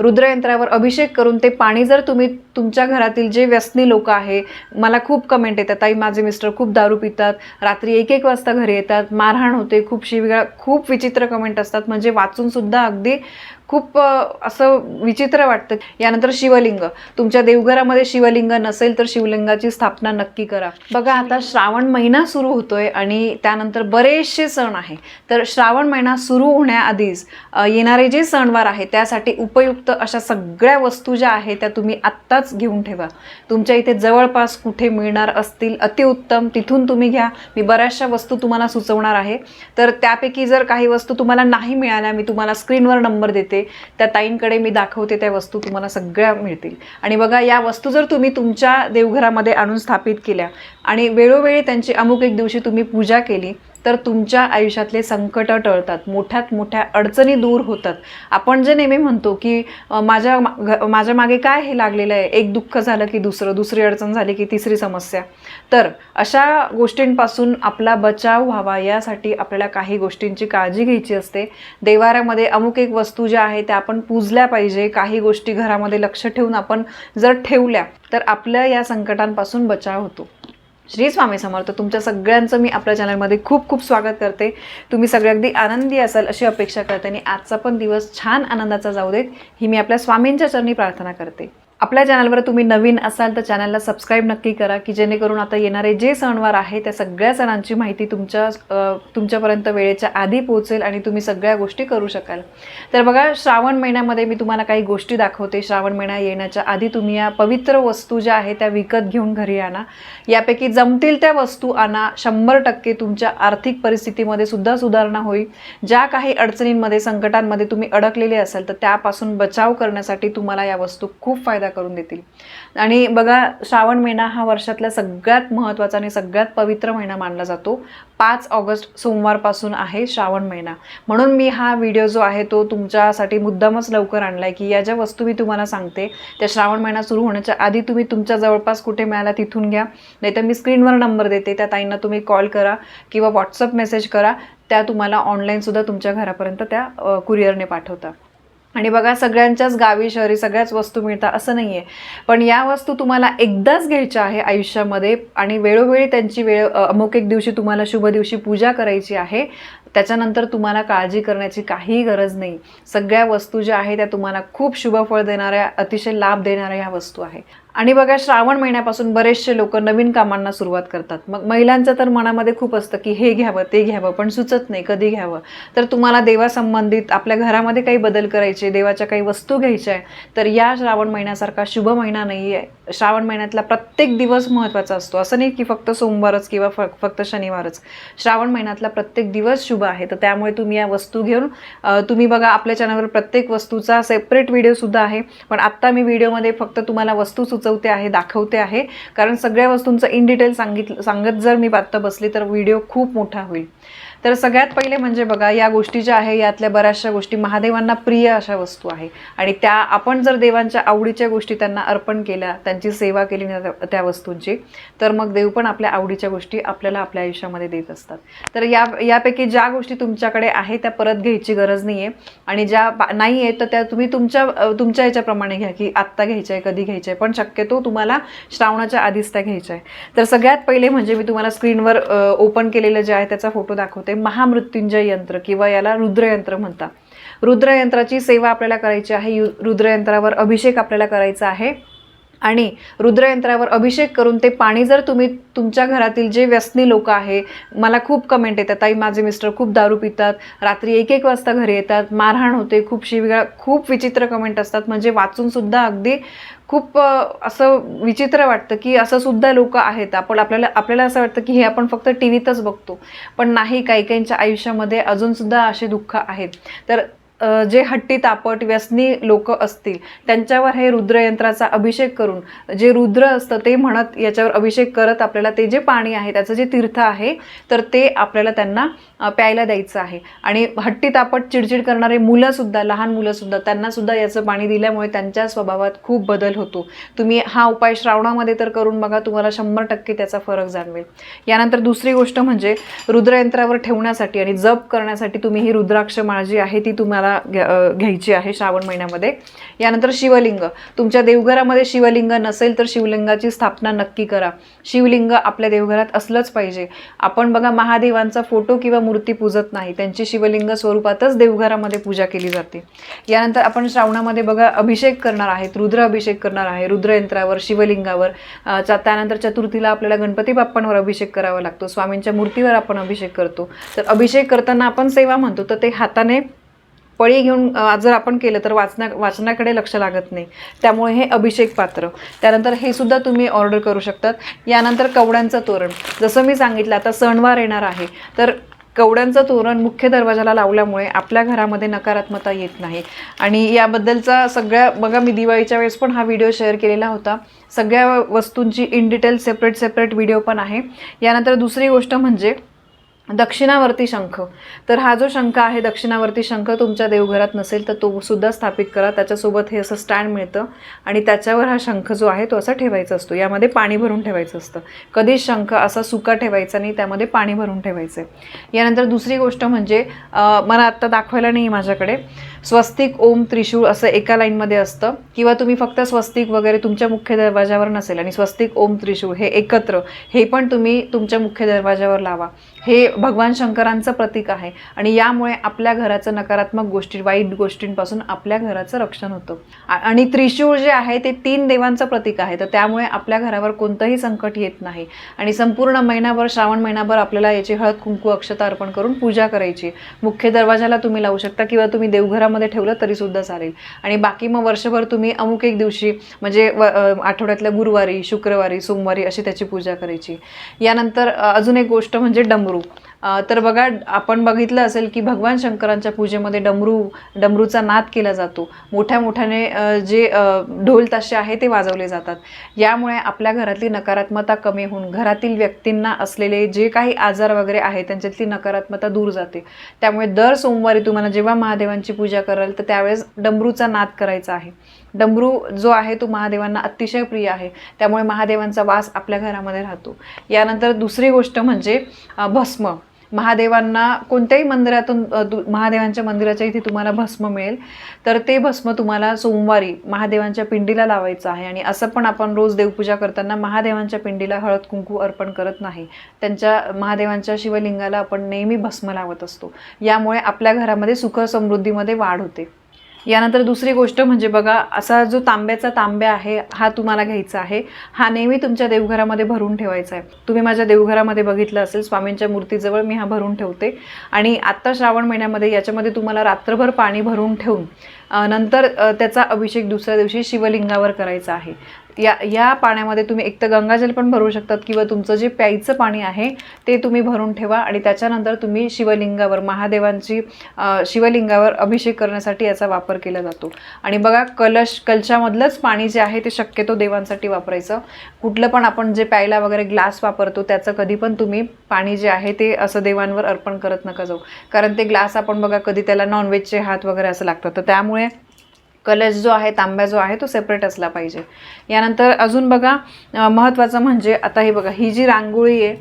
रुद्रयंत्रावर अभिषेक करून ते पाणी जर तुम्ही तुमच्या घरातील जे व्यसनी लोक आहे मला खूप कमेंट येतात. ताई माझे मिस्टर खूप दारू पितात. रात्री एक एक वाजता घरी येतात. मारहाण होते. खूप शिवगा खूप विचित्र कमेंट असतात. म्हणजे वाचूनसुद्धा अगदी खूप असं विचित्र वाटतं. यानंतर शिवलिंग. तुमच्या देवघरामध्ये शिवलिंग नसेल तर शिवलिंगाची स्थापना नक्की करा. बघा आता श्रावण महिना सुरू होतोय आणि त्यानंतर बरेचसे सण आहे. तर श्रावण महिना सुरू होण्याआधीच येणारे जे सणवार आहे त्यासाठी उपयुक्त अशा सगळ्या वस्तू ज्या आहेत त्या तुम्ही आत्ताच घेऊन ठेवा. तुमच्या इथे जवळपास कुठे मिळणार असतील अतिउत्तम तिथून तुम्ही घ्या. मी बऱ्याचशा वस्तू तुम्हाला सुचवणार आहे. तर त्यापैकी जर काही वस्तू तुम्हाला नाही मिळाल्या मी तुम्हाला स्क्रीनवर नंबर देते. त्या ताईंकडे मी दाखवते त्या वस्तू तुम्हाला सगळ्या मिळतील. आणि बघा या वस्तू जर तुम्ही तुमच्या देवघरामध्ये आणून स्थापित केल्या आणि वेळोवेळी त्यांची अमुक एक दिवशी तुम्ही पूजा केली तर तुमच्या आयुष्यातले संकट टळतात मोठ्यात मोठ्या अडचणी दूर होतात. आपण जे नेहमी म्हणतो की माझ्या माझ्या मागे काय हे लागलेलं आहे? एक दुःख झालं की दुसरं दुसरी अडचण झाली की तिसरी समस्या. तर अशा गोष्टींपासून आपला बचाव व्हावा यासाठी आपल्याला काही गोष्टींची काळजी घ्यायची असते. देवाऱ्यामध्ये अमुक एक वस्तू ज्या आहे त्या आपण पूजल्या पाहिजे. काही गोष्टी घरामध्ये लक्ष ठेवून आपण जर ठेवल्या तर आपल्या या संकटांपासून बचाव होतो. श्री स्वामी समर्थ तुमच्या सगळ्यांचं मी आपल्या चॅनलमध्ये खूप खूप स्वागत करते. तुम्ही सगळे अगदी आनंदी असाल अशी अपेक्षा करते आणि आजचा पण दिवस छान आनंदाचा जाऊ देत ही मी आपल्या स्वामींच्या चरणी प्रार्थना करते. आपल्या चॅनलवर तुम्ही नवीन असाल तर चॅनलला सबस्क्राईब नक्की करा की जेणेकरून आता येणारे जे सणवार आहे त्या सगळ्या सणांची माहिती तुमच्या तुमच्यापर्यंत वेळेच्या आधी पोहोचेल आणि तुम्ही सगळ्या गोष्टी करू शकाल. तर बघा श्रावण महिन्यामध्ये मी तुम्हाला काही गोष्टी दाखवते. श्रावण महिना येण्याच्या आधी तुम्ही या पवित्र वस्तू ज्या आहेत त्या विकत घेऊन घरी आणा. यापैकी जमतील त्या वस्तू आणा. शंभर टक्के तुमच्या आर्थिक परिस्थितीमध्ये सुद्धा सुधारणा होईल. ज्या काही अडचणींमध्ये संकटांमध्ये तुम्ही अडकलेले असाल तर त्यापासून बचाव करण्यासाठी तुम्हाला या वस्तू खूप फायदा करून देतील. आणि बघा श्रावण महिना हा वर्षातला सगळ्यात महत्त्वाचा आणि सगळ्यात पवित्र महिना मानला जातो. पाच ऑगस्ट सोमवारपासून आहे श्रावण महिना. म्हणून मी हा व्हिडिओ जो आहे तो तुमच्यासाठी मुद्दामच लवकर आणलाय की या ज्या वस्तू मी तुम्हाला सांगते त्या श्रावण महिना सुरू होण्याच्या आधी तुम्ही तुमच्या जवळपास कुठे मिळाला तिथून घ्या. नाहीतर मी स्क्रीनवर नंबर देते त्या ताईंना तुम्ही कॉल करा किंवा व्हॉट्सअप मेसेज करा त्या तुम्हाला ऑनलाईनसुद्धा तुमच्या घरापर्यंत त्या कुरिअरने पाठवतात आणि बघा सगळ्यांच्याच गावी शहरी सगळ्याच वस्तू मिळतात असं नाही आहे पण या वस्तू तुम्हाला एकदाच घ्यायच्या आहे आयुष्यामध्ये आणि वेळोवेळी त्यांची वेळ अमुक एक दिवशी तुम्हाला शुभ दिवशी पूजा करायची आहे त्याच्यानंतर तुम्हाला काळजी करण्याची काहीही गरज नाही. सगळ्या वस्तू ज्या आहेत त्या तुम्हाला खूप शुभफळ देणाऱ्या अतिशय लाभ देणाऱ्या ह्या वस्तू आहे. आणि बघा श्रावण महिन्यापासून बरेचसे लोक नवीन कामांना सुरुवात करतात. मग महिलांचं तर मनामध्ये खूप असतं की हे घ्यावं ते घ्यावं पण सुचत नाही कधी घ्यावं. तर तुम्हाला देवासंबंधित आपल्या घरामध्ये काही बदल करायचे देवाच्या काही वस्तू घ्यायच्या आहे तर या श्रावण महिन्यासारखा शुभ महिना नाही आहे. श्रावण महिन्यातला प्रत्येक दिवस महत्त्वाचा असतो. असं नाही की फक्त सोमवारच किंवा फ फक्त शनिवारच. श्रावण महिन्यातला प्रत्येक दिवस शुभ आहे. तर त्यामुळे तुम्ही या वस्तू घेऊन तुम्ही बघा आपल्या चॅनलवर प्रत्येक वस्तूचा सेपरेट व्हिडिओसुद्धा आहे. पण आत्ता मी व्हिडिओमध्ये फक्त तुम्हाला वस्तू सुचवते आहे दाखवते आहे. कारण सगळ्या वस्तूंचं इन डिटेल सांगितलं सांगत जर मी आत्ता बसली तर व्हिडिओ खूप मोठा होईल. तर सगळ्यात पहिले म्हणजे बघा या गोष्टी ज्या आहे यातल्या बऱ्याचशा गोष्टी महादेवांना प्रिय अशा वस्तू आहे. आणि त्या आपण जर देवांच्या आवडीच्या गोष्टी त्यांना अर्पण केल्या त्यांची सेवा केली ना त्या- वस्तूंची तर मग देव पण आपल्या आवडीच्या गोष्टी आपल्याला आपल्या आयुष्यामध्ये देत असतात. तर या यापैकी ज्या गोष्टी तुमच्याकडे आहे त्या परत घ्यायची गरज नाही आहे आणि ज्या नाही आहेत तर त्या तुम्ही तुमच्या तुमच्या याच्याप्रमाणे घ्या की आत्ता घ्यायच्या आहे कधी घ्यायच्या. आहे पण शक्यतो तुम्हाला श्रावणाच्या आधीच त्या घ्यायच्या आहे तर सगळ्यात पहिले म्हणजे मी तुम्हाला स्क्रीनवर ओपन केलेलं जे आहे त्याचा फोटो दाखवते. महामृत्युंजय यंत्र किंवा याला रुद्रयंत्र म्हणतात. रुद्रयंत्राची सेवा आपल्याला करायची आहे. यु रुद्रयंत्रावर अभिषेक आपल्याला करायचा आहे. आणि रुद्रयंत्रावर अभिषेक करून ते पाणी जर तुम्ही तुमच्या घरातील जे व्यसनी लोक आहे मला खूप कमेंट येतात. ताई माझे मिस्टर खूप दारू पितात. रात्री एक एक वाजता घरी येतात. मारहाण होते. खूप शिवगा खूप विचित्र कमेंट असतात. म्हणजे वाचूनसुद्धा अगदी खूप असं विचित्र वाटतं की असं सुद्धा लोक आहेत. आपण आपल्याला आपल्याला असं वाटतं की हे आपण फक्त टी व्हीतच बघतो. पण नाही काही काहींच्या आयुष्यामध्ये अजूनसुद्धा असे दुःख आहेत. तर जे हट्टी तापट व्यसनी लोक असतील त्यांच्यावर हे रुद्रयंत्राचा अभिषेक करून जे रुद्र असतं ते म्हणत याच्यावर अभिषेक करत आपल्याला ते जे पाणी आहे त्याचं जे तीर्थ आहे तर ते आपल्याला त्यांना प्यायला द्यायचं आहे. आणि हट्टी तापट चिडचिड करणारे मुलंसुद्धा लहान मुलंसुद्धा त्यांनासुद्धा याचं पाणी दिल्यामुळे त्यांच्या स्वभावात खूप बदल होतो. तुम्ही हा उपाय श्रावणामध्ये तर करून बघा तुम्हाला शंभर टक्के त्याचा फरक जाणवेल. यानंतर दुसरी गोष्ट म्हणजे रुद्रयंत्रावर ठेवण्यासाठी आणि जप करण्यासाठी तुम्ही ही रुद्राक्ष माळ जी आहे ती तुम्हाला तुम्हाला घ्या- घ्यायची आहे श्रावण महिन्यामध्ये. यानंतर शिवलिंग. तुमच्या देवघरामध्ये शिवलिंग नसेल तर शिवलिंगाची स्थापना नक्की करा. शिवलिंग आपल्या देवघरात असलंच पाहिजे. आपण बघा महादेवांचा फोटो किंवा मूर्ती पूजत नाही. त्यांची शिवलिंग स्वरूपातच देवघरामध्ये पूजा केली जाते. यानंतर आपण श्रावणामध्ये बघा अभिषेक करणार आहेत. रुद्र अभिषेक करणार आहे. रुद्रयंत्रावर शिवलिंगावर. चा- त्यानंतर चतुर्थीला आपल्याला गणपती बाप्पांवर अभिषेक करावा लागतो. स्वामींच्या मूर्तीवर आपण अभिषेक करतो. तर अभिषेक करताना आपण सेवा म्हणतो तर ते हाताने पळी घेऊन जर आपण केलं तर वाचना वाचनाकडे लक्ष लागत नाही. त्यामुळे हे अभिषेक पात्र. त्यानंतर हे सुद्धा तुम्ही ऑर्डर करू शकतात. यानंतर कवड्यांचं तोरण. जसं मी सांगितलं आता सणवार येणार आहे. तर कवड्यांचं तोरण मुख्य दरवाजाला लावल्यामुळे आपल्या घरामध्ये नकारात्मकता येत नाही. आणि याबद्दलचा सगळ्या बघा मी दिवाळीच्या वेळेस पण हा व्हिडिओ शेअर केलेला होता. सगळ्या वस्तूंची in detail separate separate video पण आहे. यानंतर दुसरी गोष्ट म्हणजे दक्षिणावर्ती शंख. तर हा जो शंख आहे दक्षिणावर्ती शंख तुमच्या देवघरात नसेल तर तो सुद्धा स्थापित करा. त्याच्यासोबत हे असं स्टँड मिळतं आणि त्याच्यावर हा शंख जो आहे तो असा ठेवायचा असतो. यामध्ये पाणी भरून ठेवायचं असतं. कधीच शंख असा सुका ठेवायचा नाही त्यामध्ये पाणी भरून ठेवायचं आहे यानंतर दुसरी गोष्ट म्हणजे मला आत्ता दाखवायला नाही आहे माझ्याकडे. स्वस्तिक ओम त्रिशूळ असं एका लाईनमध्ये असतं. किंवा तुम्ही फक्त स्वस्तिक वगैरे तुमच्या मुख्य दरवाजावर नसेल आणि स्वस्तिक ओम त्रिशूळ हे एकत्र हे पण तुम्ही तुमच्या मुख्य दरवाजावर लावा. हे भगवान शंकरांचं प्रतीक आहे आणि यामुळे आपल्या घराचं नकारात्मक गोष्टी वाईट गोष्टींपासून आपल्या घराचं रक्षण होतं. आणि त्रिशूळ जे आहे ते तीन देवांचं प्रतीक आहे. तर त्यामुळे आपल्या घरावर कोणतंही संकट येत नाही. आणि संपूर्ण महिनाभर श्रावण महिनाभर आपल्याला याची हळद कुंकू अक्षता अर्पण करून पूजा करायची. मुख्य दरवाजाला तुम्ही लावू शकता किंवा तुम्ही देवघरामध्ये ठेवलं तरी सुद्धा चालेल. आणि बाकी मग वर्षभर तुम्ही अमुक एक दिवशी म्हणजे व आठवड्यातल्या गुरुवारी शुक्रवारी सोमवारी अशी त्याची पूजा करायची. यानंतर अजून एक गोष्ट म्हणजे डमरू. तर बघा आपण बघितलं असेल की भगवान शंकरांच्या पूजेमध्ये डमरू डमरूचा नाद केला जातो. मोठ्या मोठ्याने जे ढोल ताशे आहे ते वाजवले जातात. यामुळे आपल्या घरातली नकारात्मकता कमी होऊन घरातील व्यक्तींना असलेले जे काही आजार वगैरे आहे त्यांच्यातली नकारात्मकता दूर जाते. त्यामुळे दर सोमवारी तुम्हाला जेव्हा महादेवांची पूजा कराल तर त्यावेळेस डमरूचा नाद करायचा आहे. डमरू जो आहे तो महादेवांना अतिशय प्रिय आहे. त्यामुळे महादेवांचा वास आपल्या घरामध्ये राहतो. यानंतर दुसरी गोष्ट म्हणजे भस्म. महादेवांना कोणत्याही मंदिरातून दु- महादेवांच्या मंदिराच्या इथे तुम्हाला भस्म मिळेल. तर ते भस्म तुम्हाला सोमवारी महादेवांच्या पिंडीला लावायचं आहे. आणि असं पण आपण रोज देवपूजा करताना महादेवांच्या पिंडीला हळद कुंकू अर्पण करत नाही. त्यांच्या महादेवांच्या शिवलिंगाला आपण नेहमी भस्म लावत असतो. यामुळे आपल्या घरामध्ये सुख समृद्धीमध्ये वाढ होते. यानंतर दुसरी गोष्ट म्हणजे बघा असा जो तांब्याचा तांब्या आहे हा तुम्हाला घ्यायचा आहे. हा नेहमी तुमच्या देवघरामध्ये भरून ठेवायचा आहे. तुम्ही माझ्या देवघरामध्ये बघितलं असेल स्वामींच्या मूर्तीजवळ मी हा भरून ठेवते. आणि आत्ता श्रावण महिन्यामध्ये याच्यामध्ये तुम्हाला रात्रभर पाणी भरून ठेवून नंतर त्याचा अभिषेक दुसऱ्या दिवशी शिवलिंगावर करायचा आहे. या या पाण्यामध्ये तुम्ही एक तर गंगाजल पण भरू शकतात किंवा तुमचं जे प्यायचं पाणी आहे ते तुम्ही भरून ठेवा आणि त्याच्यानंतर तुम्ही शिवलिंगावर महादेवांची शिवलिंगावर अभिषेक करण्यासाठी याचा वापर केला जातो. आणि बघा कलश कलशामधलंच पाणी जे आहे ते शक्यतो देवांसाठी वापरायचं. कुठलं पण आपण जे प्यायला वगैरे ग्लास वापरतो त्याचं कधी पण तुम्ही पाणी जे आहे ते असं देवांवर अर्पण करत नका जाऊ. कारण ते ग्लास आपण बघा कधी त्याला नॉनव्हेजचे हात वगैरे असं लागतं तर त्यामुळे कलश जो आहे तांब्या जो आहे तो सेपरेट असला पाहिजे. यानंतर अजून बघा महत्त्वाचं म्हणजे आता हे बघा ही जी रांगोळी आहे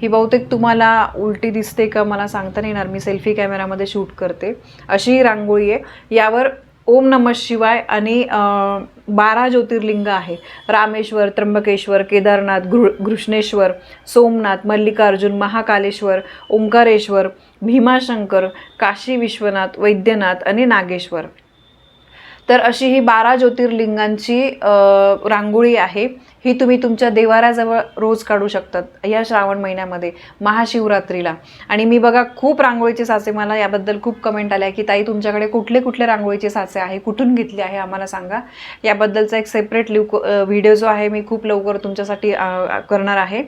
ही बहुतेक तुम्हाला उलटी दिसते का मला सांगता नाही येणार. मी सेल्फी कॅमेरामध्ये शूट करते. अशी ही रांगोळी आहे. यावर ओम नम शिवाय आणि बारा ज्योतिर्लिंग आहे. रामेश्वर त्र्यंबकेश्वर केदारनाथ घृ घृष्णेश्वर सोमनाथ मल्लिकार्जुन महाकालेश्वर ओंकारेश्वर भीमाशंकर काशी विश्वनाथ वैद्यनाथ आणि नागेश्वर. तर अशी ही बारा ज्योतिर्लिंगांची रांगोळी आहे. ही तुम्ही तुमच्या देवाऱ्याजवळ रोज काढू शकतात या श्रावण महिन्यामध्ये महाशिवरात्रीला. आणि मी बघा खूप रांगोळीचे साचे मला याबद्दल खूप कमेंट आल्या की ताई तुमच्याकडे कुठले कुठले रांगोळीचे साचे आहे? कुठून घेतले आहे? आम्हाला सांगा. याबद्दलचा एक सेपरेट लिव व्हिडिओ जो आहे मी खूप लवकर तुमच्यासाठी करणार आहे.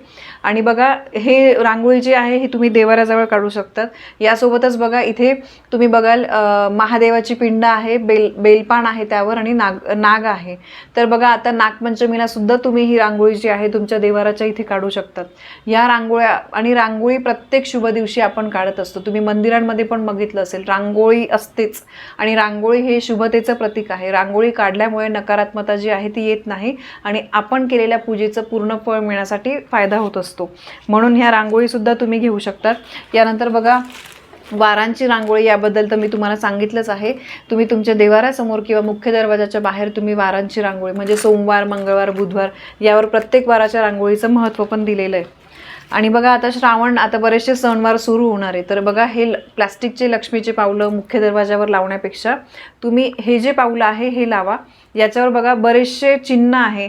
आणि बघा हे रांगोळी जी आहे हे तुम्ही देवाऱ्याजवळ काढू शकतात. यासोबतच बघा इथे तुम्ही बघाल महादेवाची पिंड आहे बेल बेलपान आहे त्यावर आणि नाग नाग आहे. तर बघा आता नागपंचमीला सुद्धा तुम्ही ही रांगोळी जी आहे तुमच्या देवाराच्या इथे काढू शकतात. या रांगोळ्या आणि रांगोळी प्रत्येक शुभ दिवशी आपण काढत असतो. तुम्ही मंदिरांमध्ये पण बघितलं असेल रांगोळी असतेच. आणि रांगोळी हे शुभतेचं प्रतीक आहे. रांगोळी काढल्यामुळे नकारात्मकता जी आहे ती येत नाही आणि आपण केलेल्या पूजेचं पूर्ण फळ मिळण्यासाठी फायदा होत असतो. म्हणून ह्या रांगोळीसुद्धा तुम्ही घेऊ शकतात. यानंतर बघा वारांची रांगोळी याबद्दल तर मी तुम्हाला सांगितलंच आहे. तुम्ही तुमच्या देवारासमोर किंवा मुख्य दरवाजाच्या बाहेर तुम्ही वारांची रांगोळी म्हणजे सोमवार मंगळवार बुधवार यावर प्रत्येक वाराच्या रांगोळीचं महत्त्व पण दिलेलं आहे. आणि बघा आता श्रावण आता बरेचसे सणवार सुरू होणार आहे. तर बघा हे प्लॅस्टिकचे प्लास्टिकचे लक्ष्मीचे पावलं मुख्य दरवाजावर लावण्यापेक्षा तुम्ही हे जे पावलं आहे हे लावा. याच्यावर बघा बरेचसे चिन्ह आहे.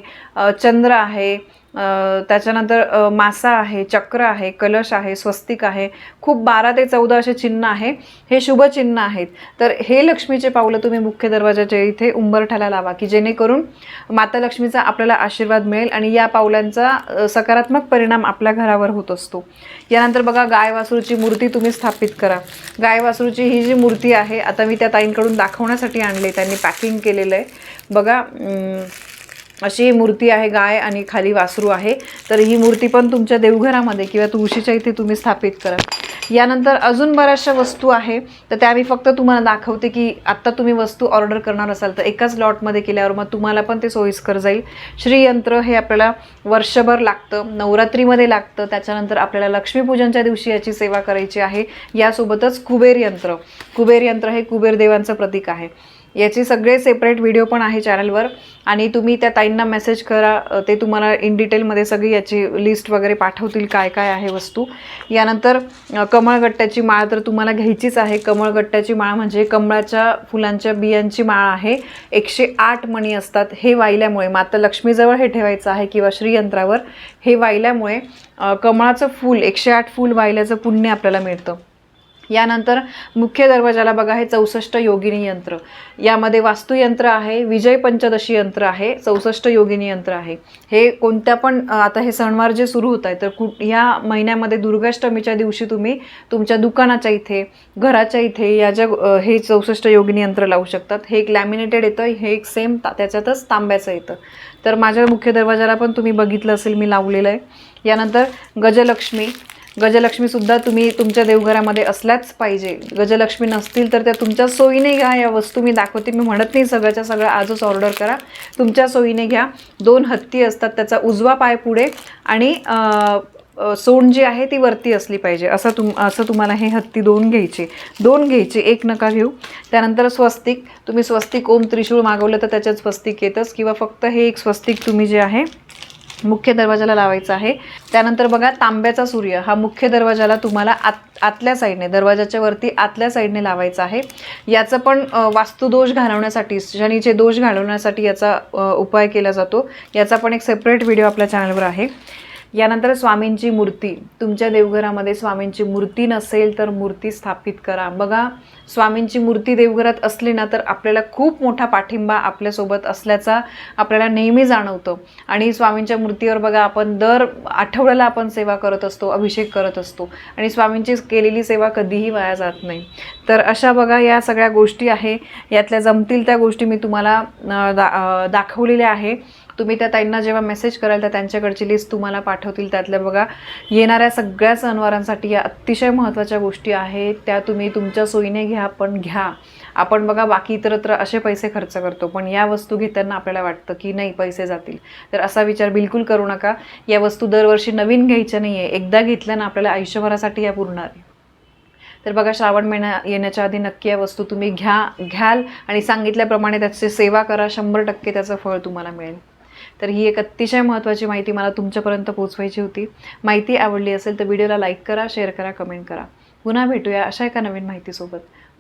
चंद्र आहे त्याच्यानंतर मासा आहे चक्र आहे कलश आहे स्वस्तिक आहे. खूप बारा ते चौदा असे चिन्ह आहे. हे शुभ चिन्ह आहेत. तर हे लक्ष्मीचे पावलं तुम्ही मुख्य दरवाजाच्या इथे उंबरठ्याला लावा की जेणेकरून माता लक्ष्मीचा आपल्याला आशीर्वाद मिळेल आणि या पावलांचा सकारात्मक परिणाम आपल्या घरावर होत असतो. यानंतर बघा गाय वासरूची मूर्ती तुम्ही स्थापित करा. गाय वासरूची ही जी मूर्ती आहे आता मी त्या ताईंकडून दाखवण्यासाठी आणली त्यांनी पॅकिंग केलेलं आहे. बघा अशी ही मूर्ती आहे गाय आणि खाली वासरू आहे. तर ही मूर्ती पण तुमच्या देवघरामध्ये किंवा तुळशीच्या इथे तुम्ही स्थापित करा. यानंतर अजून बऱ्याचशा वस्तू आहे. तर त्या मी फक्त तुम्हाला दाखवते की आत्ता तुम्ही वस्तू ऑर्डर करणार असाल तर एकाच लॉटमध्ये केल्यावर मग तुम्हाला पण ते सोयीस्कर जाईल. श्रीयंत्र हे आपल्याला वर्षभर लागतं नवरात्रीमध्ये लागतं. त्याच्यानंतर आपल्याला लक्ष्मीपूजनच्या दिवशी याची सेवा करायची आहे. यासोबतच कुबेर यंत्र. कुबेर यंत्र हे कुबेर देवांचं प्रतीक आहे. याचे सगळे सेपरेट व्हिडिओ पण आहे चॅनलवर आणि तुम्ही त्या ताईंना मेसेज करा ते तुम्हाला इन डिटेलमध्ये सगळी याची लिस्ट वगैरे पाठवतील काय काय आहे वस्तू. यानंतर कमळगट्ट्याची माळ तर तुम्हाला घ्यायचीच आहे. कमळगट्ट्याची माळ म्हणजे कमळाच्या फुलांच्या बियांची माळ आहे. एकशे आठ मणी असतात. हे वाहिल्यामुळे मात्र लक्ष्मीजवळ हे ठेवायचं आहे किंवा श्रीयंत्रावर हे वाहिल्यामुळे कमळाचं फूल एकशे आठ फूल वाहिल्याचं पुण्य आपल्याला मिळतं. यानंतर मुख्य दरवाजाला बघा हे चौसष्ट योगिनी यंत्र. यामध्ये वास्तुयंत्र आहे विजय पंचदशी यंत्र आहे चौसष्ट योगिनी यंत्र आहे. हे कोणत्या पण आता हे सणवार जे सुरू होत आहे तर कुठ ह्या महिन्यामध्ये दुर्गाष्टमीच्या दिवशी तुम्ही तुमच्या दुकानाच्या इथे घराच्या इथे या ज्या हे चौसष्ट योगिनी यंत्र लावू शकतात. हे एक लॅमिनेटेड येतं हे एक सेम ता त्याच्यातच तांब्याचं येतं. तर माझ्या मुख्य दरवाजाला पण तुम्ही बघितलं असेल मी लावलेलं आहे. यानंतर गजलक्ष्मी गजलक्ष्मीसुद्धा तुम्ही तुमच्या देवघरामध्ये असल्याच पाहिजे. गजलक्ष्मी नसतील तर त्या तुमच्या सोयीने घ्या या वस्तू. मी दाखवते मी म्हणत नाही सगळ्याच्या सगळं आजच ऑर्डर करा. तुमच्या सोयीने घ्या. दोन हत्ती असतात त्याचा उजवा पाय पुढे आणि सोंड जी आहे ती वरती असली पाहिजे. असं तुम असं तुम्हाला हे हत्ती दोन घ्यायचे. दोन घ्यायचे एक नका घेऊ. त्यानंतर स्वस्तिक. तुम्ही स्वस्तिक ओम त्रिशूळ मागवलं तर त्याच्यात स्वस्तिक येतच. किंवा फक्त हे एक स्वस्तिक तुम्ही जे आहे मुख्य दरवाजाला लावायचा आहे. त्यानंतर बघा तांब्याचा सूर्य. हा मुख्य दरवाजाला तुम्हाला आत आतल्या साईडने दरवाजाच्या वरती आतल्या साईडने लावायचा आहे. याचं पण वास्तुदोष घालवण्यासाठी शनीचे दोष घालवण्यासाठी याचा उपाय केला जातो. याचा पण एक सेपरेट व्हिडिओ आपल्या चॅनलवर आहे. यानंतर स्वामींची मूर्ती. तुमच्या देवघरामध्ये स्वामींची मूर्ती नसेल तर मूर्ती स्थापित करा. बघा स्वामींची मूर्ती देवघरात असली ना तर आपल्याला खूप मोठा पाठिंबा आपल्यासोबत असल्याचा आपल्याला नेहमी जाणवतं. आणि स्वामींच्या मूर्तीवर बघा आपण दर आठवड्याला आपण सेवा करत असतो अभिषेक करत असतो. आणि स्वामींची केलेली सेवा कधीही वाया जात नाही. तर अशा बघा या सगळ्या गोष्टी आहे. यातल्या जमतील त्या गोष्टी मी तुम्हाला दा दाखवलेल्या आहे. तुम्ही त्या ताईंना जेव्हा मेसेज कराल तर त्यांच्याकडची लिस्ट तुम्हाला पाठवतील. त्यातल्या बघा येणाऱ्या सगळ्या सणवारांसाठी या अतिशय महत्त्वाच्या गोष्टी आहेत. त्या तुम्ही तुमच्या सोयीने घ्या पण घ्या. आपण बघा बाकी इतरत्र असे पैसे खर्च करतो पण या वस्तू घेताना आपल्याला वाटतं की नाही पैसे जातील. तर असा विचार बिलकुल करू नका. या वस्तू दरवर्षी नवीन घ्यायच्या नाही आहे एकदा घेतल्या ना आपल्याला आयुष्यभरासाठी या पुरणार आहे. तर बघा श्रावण महिना येण्याच्या आधी नक्की या वस्तू तुम्ही घ्या घ्याल आणि सांगितल्याप्रमाणे त्याची सेवा करा. शंभर टक्के त्याचं फळ तुम्हाला मिळेल. तर ही एक अतिशय महत्त्वाची माहिती मला तुमच्यापर्यंत पोहोचवायची होती. माहिती आवडली असेल तर व्हिडिओला लाईक करा शेअर करा कमेंट करा. पुन्हा भेटूया अशा एका नवीन माहितीसोबत.